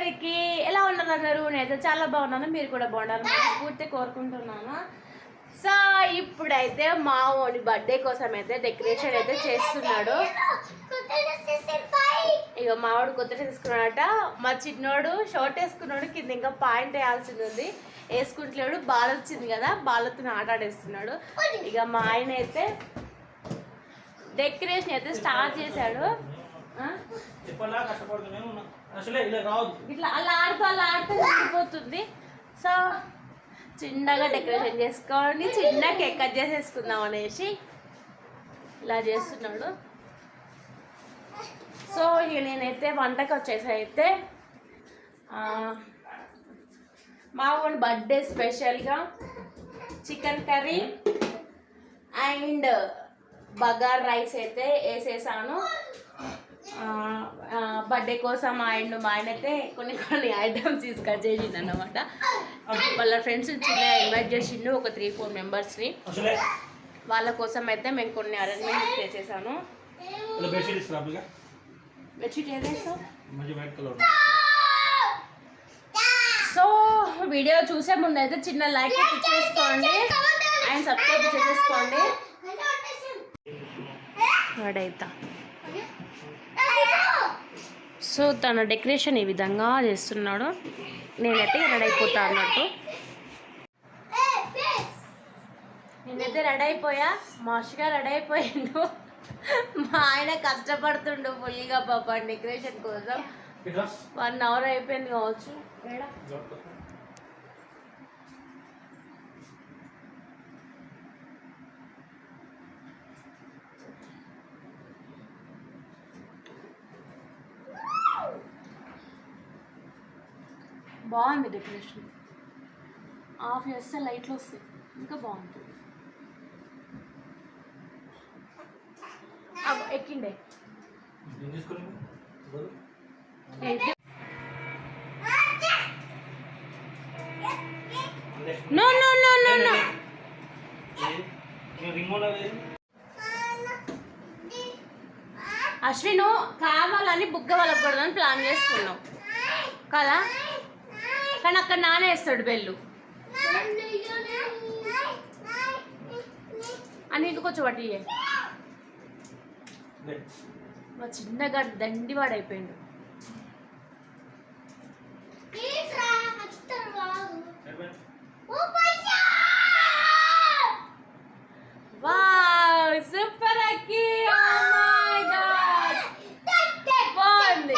అందరికి ఎలా ఉన్నారు అందరూ? నేనైతే చాలా బాగున్నాను. మీరు కూడా బాగున్నారు పూర్తి కోరుకుంటున్నాను. సో ఇప్పుడైతే మా ఓడి బర్త్డే కోసం అయితే డెకరేషన్ అయితే చేస్తున్నాడు. ఇక మావాడు కొత్త తీసుకున్నాడట మా చిన్నోడు షర్ట్ వేసుకున్నాడు కింద ఇంకా పాయింట్ వేయాల్సింది ఉంది. వేసుకుంటలేడు బాల్ వచ్చింది కదా బాలతో ఆట ఆడేస్తున్నాడు. ఇక మా ఆయన అయితే డెకరేషన్ అయితే స్టార్ట్ చేశాడు. అసలే ఇలా రావద్దు. ఇట్లా అలా ఆడుతూ అలా ఆడుతూ వెళ్ళిపోతుంది. సో చిన్నగా డెకరేషన్ చేసుకొని చిన్న కేక్ కట్ చేసేసుకుందాం అనేసి ఇలా చేస్తున్నాడు. సో ఇక నేనైతే వంటకి వచ్చేసి అయితే మా ఊరి బర్త్డే స్పెషల్గా chicken curry and bagar rice అయితే వేసేసాను. బర్త్డే కోసం ఆయన మా ఆయన అయితే కొన్ని కొన్ని ఐటమ్స్ తీసుకొని చేసిండు అనమాట వాళ్ళ ఫ్రెండ్స్ చిన్న ఇన్వైట్ చేసిండు ఒక త్రీ ఫోర్ మెంబర్స్ని వాళ్ళ కోసం అయితే మేము కొన్ని అరేంజ్మెంట్ చేసేసాను బెడ్షీట్ సో వీడియో చూసే ముందు అయితే చిన్న లైక్ చేసుకోండి అండ్ సబ్స్క్రైబ్ చేసేసుకోండి వాడైతా సో తన డెకరేషన్ ఈ విధంగా చేస్తున్నాడు నేనైతే రెడీ అయిపోతా అన్నట్టు. నేనైతే రెడీ అయిపోయా మాస్గా రెడీ అయిపోయిండు మా ఆయన కష్టపడుతుండు ఫుల్గా పాప డెకరేషన్ కోసం. వన్ అవర్ అయిపోయింది కావచ్చు. బాగుంది డెకరేషన్. ఆఫ్ చేస్తే లైట్లు వస్తాయి. ఇంకా బాగుంటుంది. ఎక్కిండే. No no no no no. Ashwin కావాలని బుగ్గ వలకూడదని ప్లాన్ చేస్తున్నావు కదా? కానీ అక్కడ నానే వేస్తాడు బెల్లు. అని ఇంటికి వచ్చి వాటి మా చిన్నగా దండి వాడైపోయిండు wow super Akki oh my God బాగుంది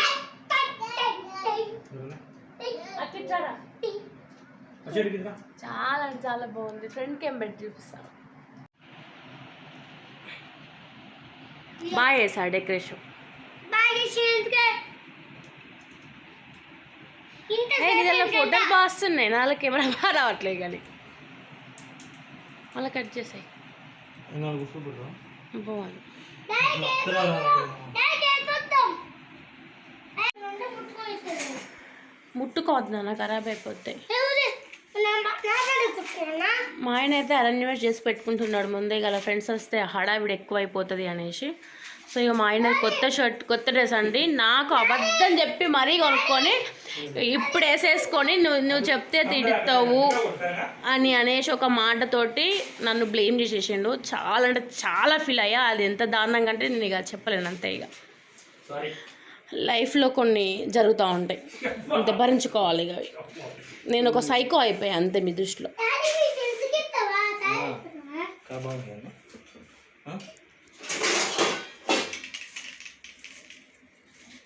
అక్కి చూడరా వచ్చేది కింద చాలా అంటే చాలా బాగుంది. ఫ్రంట్ కెమ్ పెట్టి చూపిస్తాను. బాగా చేశాడు డెకరేషన్. ఇదిలో ఫోటోలు బాగా వస్తున్నాయి. నాలుగు కెమెరా బాగా రావట్లేదు కానీ. మళ్ళీ కట్ చేసాయి. బాగుంది. ముట్టుకోవద్దు నాన్న ఖరాబ్ అయిపోతాయి. మా ఆయన అయితే అరేంజ్మెంట్ చేసి పెట్టుకుంటున్నాడు. ముందే గల ఫ్రెండ్స్ వస్తే హడావిడి ఎక్కువ అయిపోతుంది అనేసి. సో ఇక మా ఆయన కొత్త షర్ట్ కొత్త డ్రెస్ అండి. నాకు అబద్ధం చెప్పి మరీ కొనుక్కొని ఇప్పుడు వేసేసుకొని నువ్వు నువ్వు చెప్తే తిడుతావు అని అనేసి ఒక మాటతోటి నన్ను బ్లేమ్ చేసేసిండు. చాలా అంటే చాలా ఫీల్ అయ్యా. అది ఎంత దారుణంగా అంటే నేను ఇక చెప్పలేను అంతే ఇక లైఫ్లో కొన్ని జరుగుతూ ఉంటాయి. అంత భరించుకోవాలి ఇక అవి. నేను ఒక సైకో అయిపోయా అంతే మీ దృష్టిలో. బాగుంది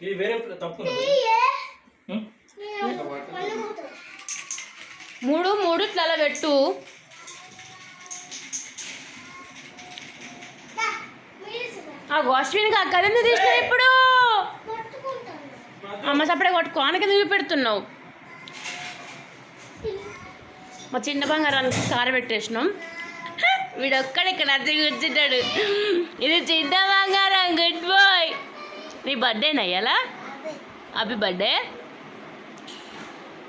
ఇది వేరే తప్పు? మూడు మూడు ఇట్లా అలా పెట్టు. ఆ అశ్విన్కి ఆ కథ తీసుకుని ఇప్పుడు? అమ్మ సప్పుడే కొట్టుకో ఆనకి నువ్వు పెడుతున్నావు మా చిన్న బంగారానికి కార పెట్టేసినాం వీడు ఒక్కడు ఇక్కడ అద్దె కూర్చుంటాడు. ఇది చిన్న బంగారం గుడ్ బాయ్ నీ బర్త్డేనా నయ్యాలా అభి బర్త్డే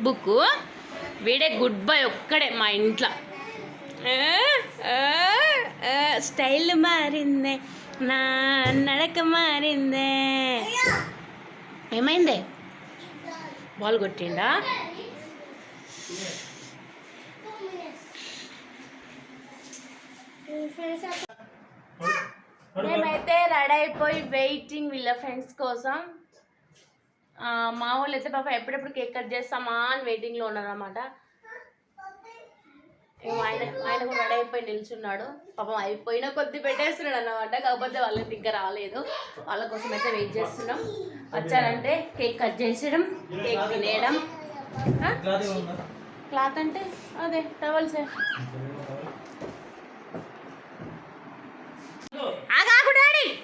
బుక్ వీడే గుడ్ బాయ్ ఒక్కడే మా ఇంట్లో. స్టైల్ మారిందే నా నడక మారిందే. ఏమైంది? బాల్ కొట్టిండా? మేమైతే రెడీ అయిపోయి వెయిటింగ్ వీళ్ళ ఫ్రెండ్స్ కోసం. మా వాళ్ళు అయితే పాప ఎప్పుడెప్పుడు కేక్ కట్ చేస్తామా అని వెయిటింగ్లో ఉన్నారన్నమాట. అనమాట ఆయన ఆయన కూడా రెడీ అయిపోయి నిల్చున్నాడు. పాపం అయిపోయిన కొద్ది పెట్టేస్తున్నాడు అనమాట కాకపోతే వాళ్ళకి ఇంకా రాలేదు. వాళ్ళ కోసం అయితే వెయిట్ చేస్తున్నాం. వచ్చారంటే కేక్ కట్ చేసేయడం కేక్ తినేయడం. క్లాత్ క్లాత్ అంటే అదే టవల్సే ఆగాకు డాడీ ఒక్క నిమిషం ఓకేనా లైట్ బంద్ చేసి చూద్దాం. అచ్చా లైట్ ఆ, ఇది ఒకటి, ఇది బంద్ చేసి. ఆ, అదో, ఉస్మాన్ ఏ. ఓకే,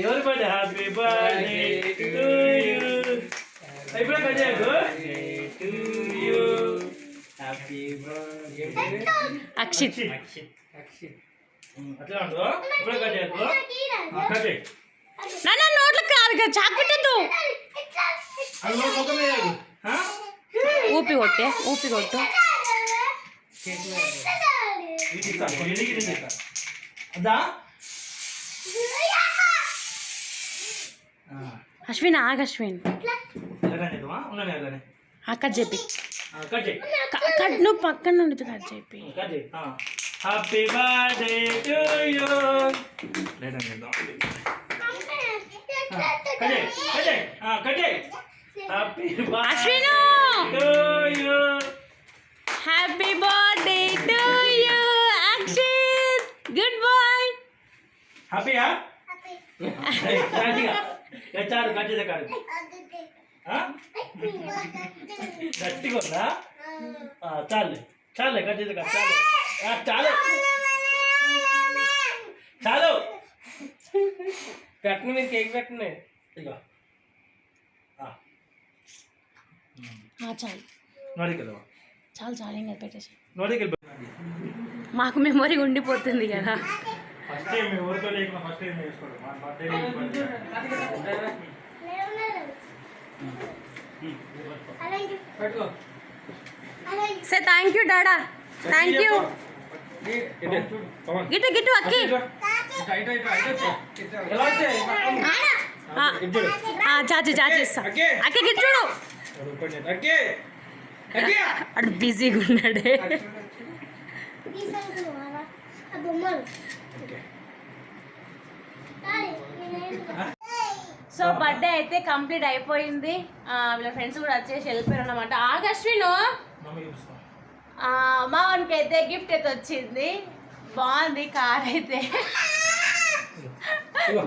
ఎవరి birthday happy birthday to you ఇప్పుడు కట్ చేయకు to you happy birthday Akshit అట్లా ఉండు ఇప్పుడు కట్ చేయకు ఆ, కట్ చేయి నాన్న నోట్లకు కాదు కదా, చాకు పెట్టద్దు అది మన ముఖం మీద వేయకు. ఆ? ఊపి కొట్టే ఊపి కొట్టు ఇది ఇస్తా, ఇది ఇది ఇస్తా. అదా అశ్విన్ ఆగ అశ్విన్. అక్క చెప్పి ఆ, కట్ చేయి. కట్ నువ్వు పక్కన నుండి కట్ చెప్పి కట్ చేయి. Happy birthday to you cut cut cut Ashwin! To you happy birthday to you Akshit. Good boy హ్యాపీయా గట్టిగా ఏ, చాలు కట్ చేసే కాదు. ఆ? గట్టిగా ఉందా ఆ, చాలే చాలే కట్ చేసే కాదు చాలు. ఆ, చాలు. చాలు. పెట్టను మీరు కేక్ పెట్టండి ఇగో ఆ, ఆ, చాలు. నోడికి వెళ్దామా చాలు చాలు ఇంకా పెట్టేసి నోడికి వెళ్ళి మాకు మెమొరీ ఉండిపోతుంది కదా. ఫస్ట్ టైం మీ ఊరితో లేకుండా ఫస్ట్ టైం చేసుకోండి. మా. బర్త్డే పట్టుకో. సే థ్యాంక్ యూ డాడా. థ్యాంక్ యూ గిట్టు గిట్టు అక్కి. ఎలా వచ్చాయి? ఆ, ఆ, చాచి చాచి ఇస్తా. అక్కి. అక్క. గిట్టు చూడు. అక్కే. అక్కే. అడు బిజీగా ఉన్నాడే. సో బర్త్డే అయితే కంప్లీట్ అయిపోయింది. వీళ్ళ ఫ్రెండ్స్ కూడా వచ్చేసి వెళ్ళిపోయారు అనమాట చూపిస్తాం. మా వానికి అయితే గిఫ్ట్ అయితే వచ్చింది. బాగుంది కార్ అయితే.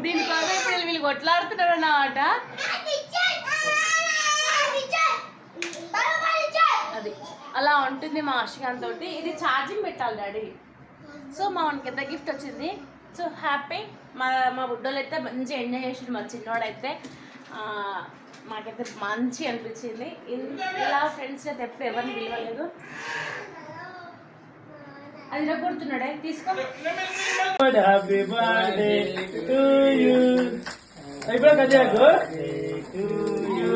దీనికోసం ఇప్పుడు వీళ్ళు కొట్లాడుతున్నారు అన్నమాట. అది. అలా ఉంటుంది మా అశ్వికాంత్ తోటి ఇది ఛార్జింగ్ పెట్టాలి డాడీ. సో మా వానికి ఎంత గిఫ్ట్ వచ్చింది. So happy. మా మా బుడ్డోళ్ళు అయితే మంచిగా ఎంజాయ్ చేసిండు మా చిన్నోడైతే. ఆ, మాకైతే మంచి అనిపించింది. ఇలా ఫ్రెండ్స్ అయితే ఎప్పుడు ఎవరిని పిలవలేదు. అది ఇలా కొడుతున్నాడే తీసుకో. హ్యాపీ బర్త్డే టు యూ ఇప్పుడు కట్ చేయకు టు యూ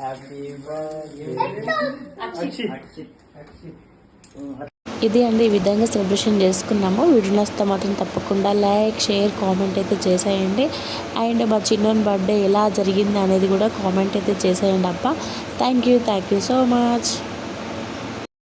హ్యాపీ బర్త్డే ఇది అండి ఈ విధంగా సెలబ్రేషన్ చేసుకున్నాము. వీడియో నచ్చితే మాత్రం తప్పకుండా లైక్ షేర్ కామెంట్ అయితే చేసేయండి. అండ్ మా చిన్నోని బర్త్డే ఎలా జరిగింది అనేది కూడా కామెంట్ అయితే చేసేయండి అబ్బా. Thank you thank you so much.